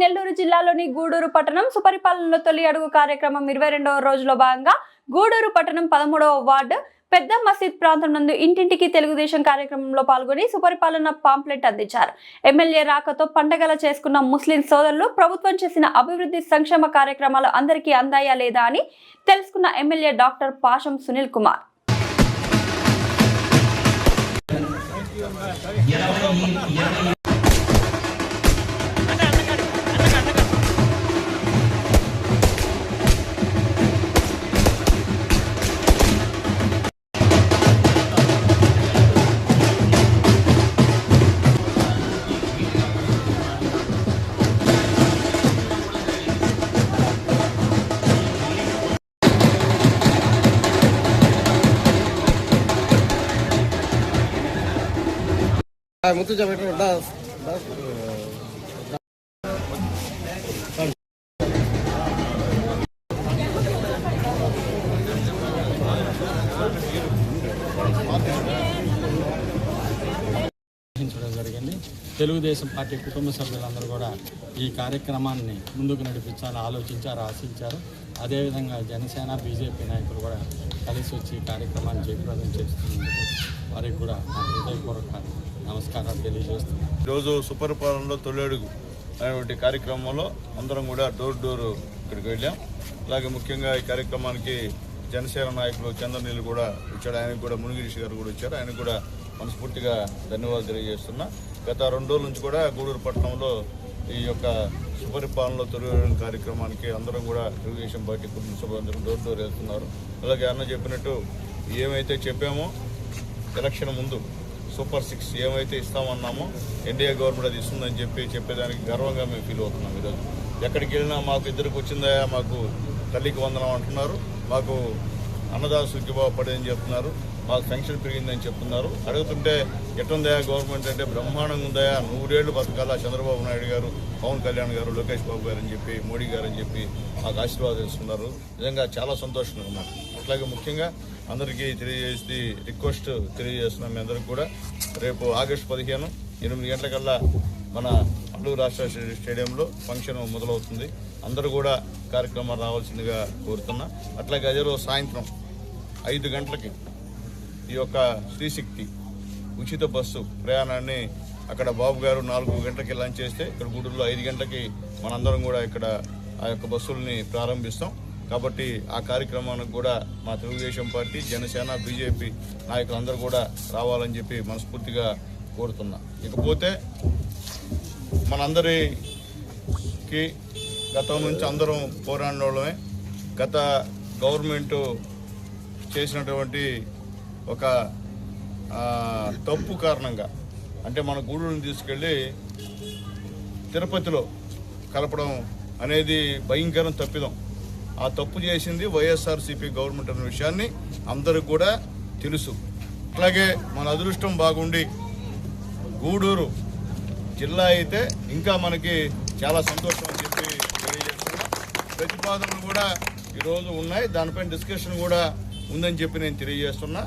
నెల్లూరు జిల్లాలోని గూడూరు పట్టణం సుపరిపాలనలో తొలి అడుగు కార్యక్రమం ఇరవై రెండవ రోజులో భాగంగా గూడూరు పట్టణం పదమూడవ వార్డు పెద్ద మసీద్ ప్రాంతం నందు ఇంటింటికి తెలుగుదేశం కార్యక్రమంలో పాల్గొని సుపరిపాలన పాంప్లెట్ అందించారు. ఎమ్మెల్యే రాకతో పండగల చేసుకున్న ముస్లిం సోదరులు ప్రభుత్వం చేసిన అభివృద్ధి సంక్షేమ కార్యక్రమాలు అందరికీ అందాయా లేదా అని తెలుసుకున్న ఎమ్మెల్యే డాక్టర్ పాషం సునీల్ కుమార్. ముత్తు చెప్పండి నిర్వహించడం జరిగింది తెలుగుదేశం పార్టీ కుటుంబ సభ్యులందరూ కూడా ఈ కార్యక్రమాన్ని ముందుకు నడిపించాలని ఆలోచించారు ఆశించారు. అదేవిధంగా జనసేన బీజేపీ నాయకులు కూడా కలిసి వచ్చి ఈ కార్యక్రమాన్ని జయప్రదం చేస్తున్నందుకు వారికి కూడా నా హృదయపూర్వక నమస్కారాలు తెలియజేస్తున్నాను. ఈరోజు సుపరిపాలనలో తొలడుగు అనేటువంటి కార్యక్రమంలో అందరం కూడా డోర్ డోర్ ఇక్కడికి వెళ్ళాం. అలాగే ముఖ్యంగా ఈ కార్యక్రమానికి జనసేన నాయకులు చంద్రనీళ్ళు కూడా వచ్చాడు ఆయనకు కూడా మునిగిరిషి గారు కూడా వచ్చారు. ఆయన కూడా మనస్ఫూర్తిగా ధన్యవాదాలు తెలియజేస్తున్నా. గత రెండు రోజుల నుంచి కూడా గూడూరు పట్టణంలో ఈ యొక్క సుపరిపాలనలో తొలి కార్యక్రమానికి అందరం కూడా తెలుగుదేశం పార్టీ కుటుంబ సభ్యులందరూ డోర్ డోర్ వెళ్తున్నారు అలాగే అన్న చెప్పినట్టు ఏమైతే చెప్పామో ఎలక్షన్ ముందు సూపర్ సిక్స్ ఏమైతే ఇస్తామన్నామో ఎన్డీఏ గవర్నమెంట్ అది ఇస్తుందని చెప్పి చెప్పేదానికి గర్వంగా మేము ఫీల్ అవుతున్నాం ఈరోజు. ఎక్కడికి వెళ్ళినా మాకు ఇద్దరికి వచ్చిందా మాకు తల్లికి వందనం అంటున్నారు. మాకు అన్నదాసు సుఖిబాబు పడేదని చెప్తున్నారు. మాకు పెన్షన్ పెరిగిందని చెప్తున్నారు. అడుగుతుంటే ఎట్టుందయా గవర్నమెంట్ అంటే బ్రహ్మాండంగా ఉందా నూరేళ్ళు బతకాల చంద్రబాబు నాయుడు గారు పవన్ కళ్యాణ్ గారు లోకేష్ బాబు గారు అని చెప్పి మోడీ గారు అని చెప్పి మాకు ఆశీర్వాదం ఇస్తున్నారు. నిజంగా చాలా సంతోషంగా ఉన్నాం అట్లాగే ముఖ్యంగా అందరికీ తెలియజేసి రిక్వెస్ట్ తెలియజేస్తున్నాం మీ అందరికి కూడా. రేపు ఆగస్టు పదిహేను ఎనిమిది గంటలకల్లా మన అల్లూరు రాష్ట్ర స్టేడియంలో ఫంక్షన్ మొదలవుతుంది. అందరూ కూడా కార్యక్రమాలు రావాల్సిందిగా కోరుతున్నా. అట్లాగే అదే రోజు సాయంత్రం ఐదు గంటలకి ఈ యొక్క శ్రీశక్తి ఉచిత బస్సు ప్రయాణాన్ని అక్కడ బాబు గారు నాలుగు గంటలకి లంచ్ చేస్తే ఇక్కడ గూడూరులో ఐదు గంటలకి మనందరం కూడా ఇక్కడ ఆ యొక్క బస్సుల్ని ప్రారంభిస్తాం. కాబట్టి ఆ కార్యక్రమానికి కూడా మా తెలుగుదేశం పార్టీ జనసేన బీజేపీ నాయకులందరూ కూడా రావాలని చెప్పి మనస్ఫూర్తిగా కోరుతున్నా. ఇకపోతే మనందరికి గతం నుంచి అందరం పోరాడిన వాళ్ళమే గత గవర్నమెంట్ చేసినటువంటి ఒక తప్పు కారణంగా అంటే మన గూడూరుని తీసుకెళ్ళి తిరుపతిలో కలపడం అనేది భయంకరం తప్పిదం. ఆ తప్పు చేసింది వైఎస్ఆర్సీపీ గవర్నమెంట్ అనే విషయాన్ని అందరికి కూడా తెలుసు. అట్లాగే మన అదృష్టం బాగుండి గూడూరు జిల్లా అయితే ఇంకా మనకి చాలా సంతోషం అని చెప్పి తెలియజేస్తున్నాం. ప్రతిపాదనలు కూడా ఈరోజు ఉన్నాయి. దానిపైన డిస్కషన్ కూడా ఉందని చెప్పి నేను తెలియజేస్తున్నా.